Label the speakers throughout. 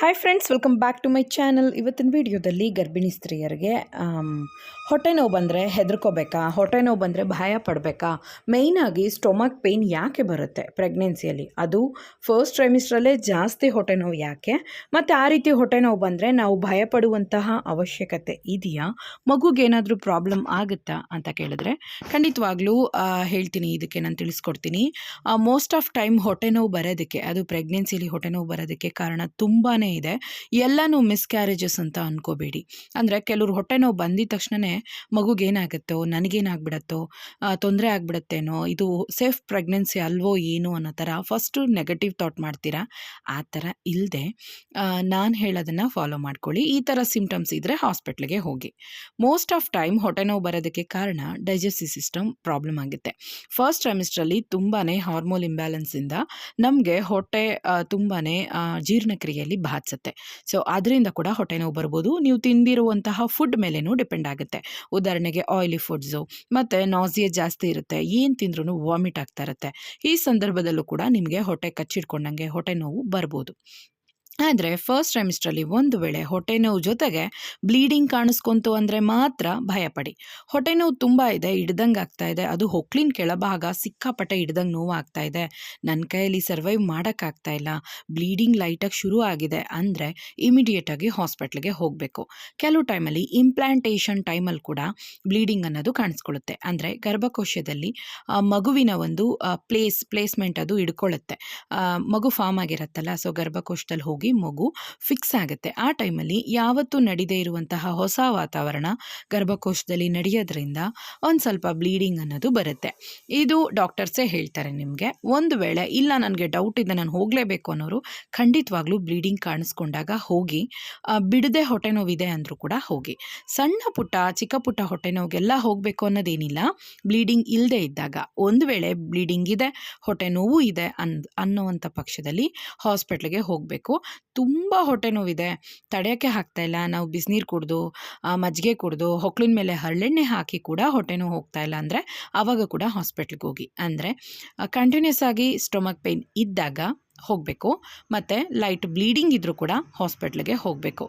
Speaker 1: Hi friends welcome back to my channel ಇವತ್ತಿನ ವಿಡಿಯೋದಲ್ಲಿ ಗರ್ಭಿಣಿ ಸ್ತ್ರೀಯರಿಗೆ ಹೊಟ್ಟೆ ನೋವು ಬಂದರೆ ಹೆದರ್ಕೋಬೇಕಾ? ಹೊಟ್ಟೆ ನೋವು ಬಂದರೆ ಭಯ ಪಡಬೇಕಾ? ಮೇಯ್ನಾಗಿ ಸ್ಟೊಮಕ್ ಪೇಯ್ನ್ ಯಾಕೆ ಬರುತ್ತೆ ಪ್ರೆಗ್ನೆನ್ಸಿಯಲ್ಲಿ ಅದು ಫಸ್ಟ್ ಟ್ರೈಮಿಸ್ಟ್ರಲ್ಲೇ ಜಾಸ್ತಿ ಹೊಟ್ಟೆ ನೋವು ಯಾಕೆ? ಮತ್ತು ಆ ರೀತಿ ಹೊಟ್ಟೆ ನೋವು ಬಂದರೆ ನಾವು ಭಯ ಪಡುವಂತಹ ಅವಶ್ಯಕತೆ ಇದೆಯಾ? ಮಗುಗೇನಾದರೂ ಪ್ರಾಬ್ಲಮ್ ಆಗುತ್ತಾ ಅಂತ ಕೇಳಿದ್ರೆ ಖಂಡಿತವಾಗ್ಲೂ ಹೇಳ್ತೀನಿ. ಇದಕ್ಕೆ ನಾನು ತಿಳಿಸ್ಕೊಡ್ತೀನಿ. ಮೋಸ್ಟ್ ಆಫ್ ಟೈಮ್ ಹೊಟ್ಟೆ ನೋವು ಬರೋದಕ್ಕೆ, ಅದು ಪ್ರೆಗ್ನೆನ್ಸಿಯಲ್ಲಿ ಹೊಟ್ಟೆ ನೋವು ಬರೋದಕ್ಕೆ ಕಾರಣ ತುಂಬಾ ಇದೆ. ಎಲ್ಲನೂ ಮಿಸ್ಕ್ಯಾರೇಜಸ್ ಅಂತ ಅನ್ಕೋಬೇಡಿ. ಅಂದರೆ ಕೆಲವ್ರು ಹೊಟ್ಟೆ ನೋವು ಬಂದಿದ ತಕ್ಷಣವೇ ಮಗುಗೇನಾಗುತ್ತೋ ನನಗೇನಾಗ್ಬಿಡತ್ತೋ ತೊಂದರೆ ಆಗ್ಬಿಡತ್ತೇನೋ, ಇದು ಸೇಫ್ ಪ್ರೆಗ್ನೆನ್ಸಿ ಅಲ್ವೋ ಏನು ಅನ್ನೋ ಥರ ಫಸ್ಟು ನೆಗೆಟಿವ್ ಥಾಟ್ ಮಾಡ್ತೀರಾ? ಆ ಥರ ಇಲ್ಲದೆ ನಾನು ಹೇಳೋದನ್ನು ಫಾಲೋ ಮಾಡ್ಕೊಳ್ಳಿ. ಈ ಥರ ಸಿಂಪ್ಟಮ್ಸ್ ಇದ್ದರೆ ಹಾಸ್ಪಿಟ್ಲಿಗೆ ಹೋಗಿ. ಮೋಸ್ಟ್ ಆಫ್ ಟೈಮ್ ಹೊಟ್ಟೆ ನೋವು ಬರೋದಕ್ಕೆ ಕಾರಣ ಡೈಜೆಸ್ಟಿವ್ ಸಿಸ್ಟಮ್ ಪ್ರಾಬ್ಲಮ್ ಆಗುತ್ತೆ. ಫಸ್ಟ್ ಟ್ರೈಮಿಸ್ಟ್ರಲ್ಲಿ ತುಂಬಾ ಹಾರ್ಮೋನ್ ಇಂಬ್ಯಾಲೆನ್ಸಿಂದ ನಮಗೆ ಹೊಟ್ಟೆ ತುಂಬಾ ಜೀರ್ಣಕ್ರಿಯೆಯಲ್ಲಿ ಬಾಧಿಸುತ್ತೆ ಸೊ ಅದರಿಂದ ಕೂಡ ಹೊಟ್ಟೆ ನೋವು ಬರ್ಬೋದು. ನೀವು ತಿಂದಿರುವಂತಹ ಫುಡ್ ಮೇಲೇನೂ ಡಿಪೆಂಡ್ ಆಗುತ್ತೆ. ಉದಾಹರಣೆಗೆ ಆಯಿಲಿ ಫುಡ್ಸು ಮತ್ತು ನಾಸಿಯಾ ಜಾಸ್ತಿ ಇರುತ್ತೆ. ಏನು ತಿಂದ್ರೂ ವಾಮಿಟ್ ಆಗ್ತಾ ಇರುತ್ತೆ. ಈ ಸಂದರ್ಭದಲ್ಲೂ ಕೂಡ ನಿಮಗೆ ಹೊಟ್ಟೆ ಕಚ್ಚಿಟ್ಕೊಂಡಂಗೆ ಹೊಟ್ಟೆ ನೋವು ಬರ್ಬೋದು. ಆದರೆ ಫಸ್ಟ್ ಟ್ರೈಮಿಸ್ಟ್ರಲ್ಲಿ ಒಂದು ವೇಳೆ ಹೊಟ್ಟೆ ನೋವು ಜೊತೆಗೆ ಬ್ಲೀಡಿಂಗ್ ಕಾಣಿಸ್ಕೊಂತು ಅಂದರೆ ಮಾತ್ರ ಭಯಪಡಿ ಹೊಟ್ಟೆ ನೋವು ತುಂಬ ಇದೆ, ಹಿಡ್ದಂಗೆ ಆಗ್ತಾ ಇದೆ. ಅದು ಹೊಕ್ಲಿನ ಕೆಳಭಾಗ ಸಿಕ್ಕಾಪಟ್ಟೆ ಹಿಡ್ದಂಗೆ ನೋವು ಆಗ್ತಾ ಇದೆ. ನನ್ನ ಕೈಯಲ್ಲಿ ಸರ್ವೈವ್ ಮಾಡೋಕ್ಕಾಗ್ತಾ ಇಲ್ಲ. ಬ್ಲೀಡಿಂಗ್ ಲೈಟಾಗಿ ಶುರು ಆಗಿದೆ ಅಂದರೆ ಇಮಿಡಿಯೇಟಾಗಿ ಹಾಸ್ಪಿಟ್ಲಿಗೆ ಹೋಗಬೇಕು. ಕೆಲವು ಟೈಮಲ್ಲಿ ಇಂಪ್ಲಾಂಟೇಷನ್ ಟೈಮಲ್ಲಿ ಕೂಡ ಬ್ಲೀಡಿಂಗ್ ಅನ್ನೋದು ಕಾಣಿಸ್ಕೊಳ್ಳುತ್ತೆ. ಅಂದರೆ ಗರ್ಭಕೋಶದಲ್ಲಿ ಮಗುವಿನ ಒಂದು ಪ್ಲೇಸ್ ಪ್ಲೇಸ್ಮೆಂಟ್ ಅದು ಹಿಡ್ಕೊಳ್ಳುತ್ತೆ. ಮಗು ಫಾರ್ಮ್ ಆಗಿರತ್ತಲ್ಲ ಸೊ ಗರ್ಭಕೋಶದಲ್ಲಿ ಹೋಗಿ ಮಗು ಫಿಕ್ಸ್ ಆಗುತ್ತೆ. ಆ ಟೈಮಲ್ಲಿ ಯಾವತ್ತೂ ನಡೀದೇ ಇರುವಂತಹ ಹೊಸ ವಾತಾವರಣ ಗರ್ಭಕೋಶದಲ್ಲಿ ನಡೆಯೋದ್ರಿಂದ ಒಂದು ಸ್ವಲ್ಪ ಬ್ಲೀಡಿಂಗ್ ಅನ್ನೋದು ಬರುತ್ತೆ. ಇದು ಡಾಕ್ಟರ್ಸೇ ಹೇಳ್ತಾರೆ ನಿಮಗೆ. ಒಂದು ವೇಳೆ ಇಲ್ಲ ನನಗೆ ಡೌಟ್ ಇದೆ, ನಾನು ಹೋಗಲೇಬೇಕು ಅನ್ನೋರು ಖಂಡಿತವಾಗ್ಲೂ ಬ್ಲೀಡಿಂಗ್ ಕಾಣಿಸ್ಕೊಂಡಾಗ ಹೋಗಿ ಬಿಡದೆ ಹೊಟ್ಟೆ ನೋವಿದೆ ಅಂದರೂ ಕೂಡ ಹೋಗಿ. ಸಣ್ಣ ಪುಟ್ಟ, ಚಿಕ್ಕ ಪುಟ್ಟ ಹೊಟ್ಟೆ ನೋವಿಗೆಲ್ಲ ಹೋಗಬೇಕು ಅನ್ನೋದೇನಿಲ್ಲ. ಬ್ಲೀಡಿಂಗ್ ಇಲ್ಲದೆ ಇದ್ದಾಗ ಒಂದು ವೇಳೆ ಬ್ಲೀಡಿಂಗ್ ಇದೆ, ಹೊಟ್ಟೆ ನೋವು ಇದೆ ಅನ್ ಅನ್ನೋವಂಥ ಪಕ್ಷದಲ್ಲಿ ಹಾಸ್ಪಿಟ್ಲಿಗೆ ಹೋಗಬೇಕು. ತುಂಬ ಹೊಟ್ಟೆ ನೋವಿದೆ. ತಡೆಯೋಕ್ಕೆ ಹಾಕ್ತಾಯಿಲ್ಲ ನಾವು ಬಿಸಿನೀರು ಕುಡಿದು ಮಜ್ಜಿಗೆ ಕುಡಿದು, ಹೊಕ್ಳಿನ ಮೇಲೆ ಹರಳೆಣ್ಣೆ ಹಾಕಿ ಕೂಡ ಹೊಟ್ಟೆ ನೋವು ಹೋಗ್ತಾ ಇಲ್ಲ ಅಂದರೆ ಆವಾಗ ಕೂಡ ಹಾಸ್ಪಿಟ್ಲಿಗೆ ಹೋಗಿ. ಅಂದರೆ ಕಂಟಿನ್ಯೂಸ್ ಆಗಿ ಸ್ಟೊಮಕ್ ಪೇಯ್ನ್ ಇದ್ದಾಗ ಹೋಗಬೇಕು. ಮತ್ತು ಲೈಟ್ ಬ್ಲೀಡಿಂಗ್ ಇದ್ದರೂ ಕೂಡ ಹಾಸ್ಪಿಟ್ಲಿಗೆ ಹೋಗಬೇಕು.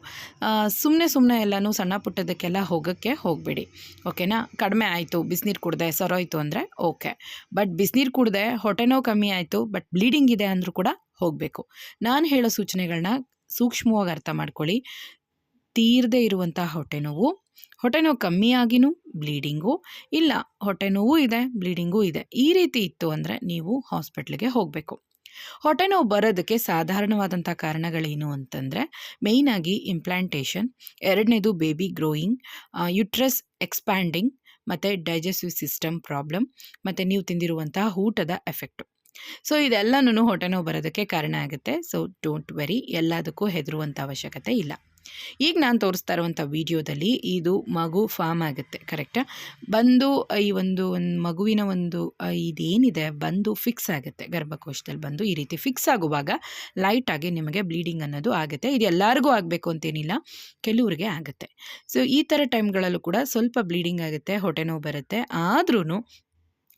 Speaker 1: ಸುಮ್ಮನೆ ಸುಮ್ಮನೆ ಎಲ್ಲನೂ ಸಣ್ಣ ಪುಟ್ಟದಕ್ಕೆಲ್ಲ ಹೋಗೋಕ್ಕೆ ಹೋಗಬೇಡಿ. ಓಕೆನಾ ಕಡಿಮೆ ಆಯಿತು. ಬಿಸಿನೀರು ಕುಡ್ದೆ ಸರೋಯ್ತು ಅಂದರೆ ಓಕೆ ಬಟ್ ಬಿಸಿನೀರು ಕುಡ್ದೆ ಹೊಟ್ಟೆ ನೋವು ಕಮ್ಮಿ ಆಯಿತು ಬಟ್ ಬ್ಲೀಡಿಂಗ್ ಇದೆ ಅಂದರೂ ಕೂಡ ಹೋಗಬೇಕು. ನಾನು ಹೇಳೋ ಸೂಚನೆಗಳನ್ನ ಸೂಕ್ಷ್ಮವಾಗಿ ಅರ್ಥ ಮಾಡ್ಕೊಳ್ಳಿ. ತೀರದೆ ಇರುವಂತಹ ಹೊಟ್ಟೆ ನೋವು ಹೊಟ್ಟೆ ನೋವು ಕಮ್ಮಿಯಾಗಿನೂ ಬ್ಲೀಡಿಂಗು, ಇಲ್ಲ ಹೊಟ್ಟೆ ನೋವು ಇದೆ, ಬ್ಲೀಡಿಂಗೂ ಇದೆ, ಈ ರೀತಿ ಇತ್ತು ಅಂದರೆ ನೀವು ಹಾಸ್ಪಿಟ್ಲಿಗೆ ಹೋಗಬೇಕು. ಹೊಟ್ಟೆ ನೋವು ಬರೋದಕ್ಕೆ ಸಾಧಾರಣವಾದಂಥ ಕಾರಣಗಳೇನು ಅಂತಂದರೆ ಮೇಯ್ನಾಗಿ ಇಂಪ್ಲಾಂಟೇಷನ್ ಎರಡನೇದು ಬೇಬಿ ಗ್ರೋಯಿಂಗ್ ಯುಟ್ರಸ್ ಎಕ್ಸ್ಪ್ಯಾಂಡಿಂಗ್ ಮತ್ತು ಡೈಜೆಸ್ಟಿವ್ ಸಿಸ್ಟಮ್ ಪ್ರಾಬ್ಲಮ್ ಮತ್ತು ನೀವು ತಿಂದಿರುವಂತಹ ಊಟದ ಎಫೆಕ್ಟು ಸೊ ಇದೆಲ್ಲನೂ ಹೊಟ್ಟೆ ನೋವು ಬರೋದಕ್ಕೆ ಕಾರಣ ಆಗುತ್ತೆ. ಸೊ ಡೋಂಟ್ ವೆರಿ ಎಲ್ಲದಕ್ಕೂ ಹೆದರುವಂಥ ಅವಶ್ಯಕತೆ ಇಲ್ಲ. ಈಗ ನಾನು ತೋರಿಸ್ತಾ ಇರುವಂಥ ವಿಡಿಯೋದಲ್ಲಿ ಇದು ಮಗು ಫಾರ್ಮ್ ಆಗುತ್ತೆ ಕರೆಕ್ಟಾ ಬಂದು ಈ ಒಂದು ಒಂದು ಮಗುವಿನ ಒಂದು ಇದೇನಿದೆ, ಬಂದು ಫಿಕ್ಸ್ ಆಗುತ್ತೆ. ಗರ್ಭಕೋಶದಲ್ಲಿ ಬಂದು ಈ ರೀತಿ ಫಿಕ್ಸ್ ಆಗುವಾಗ ಲೈಟಾಗಿ ನಿಮಗೆ ಬ್ಲೀಡಿಂಗ್ ಅನ್ನೋದು ಆಗುತ್ತೆ. ಇದು ಎಲ್ಲರಿಗೂ ಆಗಬೇಕು ಅಂತೇನಿಲ್ಲ, ಕೆಲವ್ರಿಗೆ ಆಗುತ್ತೆ. ಸೊ, ಈ ಥರ ಟೈಮ್ಗಳಲ್ಲೂ ಕೂಡ ಸ್ವಲ್ಪ ಬ್ಲೀಡಿಂಗ್ ಆಗುತ್ತೆ, ಹೊಟ್ಟೆ ನೋವು ಬರುತ್ತೆ. ಆದ್ರೂ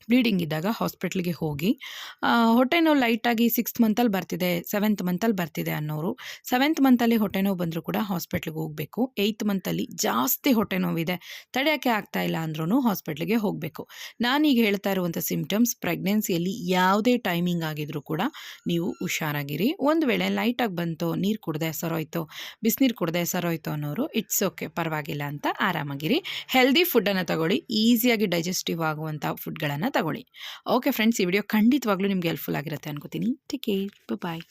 Speaker 1: ಬ್ಲೀಡಿಂಗ್ ಇದ್ದಾಗ ಹಾಸ್ಪಿಟ್ಲಿಗೆ ಹೋಗಿ ಹೊಟ್ಟೆ ನೋವು ಲೈಟಾಗಿ ಸಿಕ್ಸ್ತ್ ಮಂತಲ್ಲಿ ಬರ್ತಿದೆ ಸೆವೆಂತ್ ಮಂತಲ್ಲಿ ಬರ್ತಿದೆ ಅನ್ನೋರು ಸೆವೆಂತ್ ಮಂತಲ್ಲಿ ಹೊಟ್ಟೆ ನೋವು ಬಂದರೂ ಕೂಡ ಹಾಸ್ಪಿಟ್ಲಿಗೆ ಹೋಗಬೇಕು. ಏಯ್ತ್ ಮಂತಲ್ಲಿ ಜಾಸ್ತಿ ಹೊಟ್ಟೆ ನೋವಿದೆ ತಡೆಯೋಕ್ಕೆ ಆಗ್ತಾ ಇಲ್ಲ ಅಂದ್ರೂ ಹಾಸ್ಪಿಟ್ಲಿಗೆ ಹೋಗಬೇಕು. ನಾನೀಗ ಹೇಳ್ತಾ ಇರುವಂಥ ಸಿಮ್ಟಮ್ಸ್ ಪ್ರೆಗ್ನೆನ್ಸಿಯಲ್ಲಿ ಯಾವುದೇ ಟೈಮಿಂಗ್ ಆಗಿದ್ರೂ ಕೂಡ ನೀವು ಹುಷಾರಾಗಿರಿ. ಒಂದು ವೇಳೆ ಲೈಟಾಗಿ ಬಂತು, ನೀರು ಕುಡ್ದೆ ಸರೋಯ್ತು, ಬಿಸಿನೀರು ಕುಡ್ದೆ ಸರೋಯ್ತು ಅನ್ನೋರು ಇಟ್ಸ್ ಓಕೆ ಪರವಾಗಿಲ್ಲ ಅಂತ ಆರಾಮಾಗಿರಿ. ಹೆಲ್ದಿ ಫುಡ್ಡನ್ನು ತಗೊಳ್ಳಿ ಈಸಿಯಾಗಿ ಡೈಜೆಸ್ಟಿವ್ ಆಗುವಂಥ ಫುಡ್ಗಳನ್ನು ತಗೊಳ್ಳಿ. ಓಕೆ ಫ್ರೆಂಡ್ಸ್ ಈ ವಿಡಿಯೋ ಖಂಡಿತವಾಗ್ಲೂ ನಿಮ್ಗೆ ಹೆಲ್ಪ್ಫುಲ್ ಆಗಿರುತ್ತೆ ಅನ್ಕೋತೀನಿ. Take care bye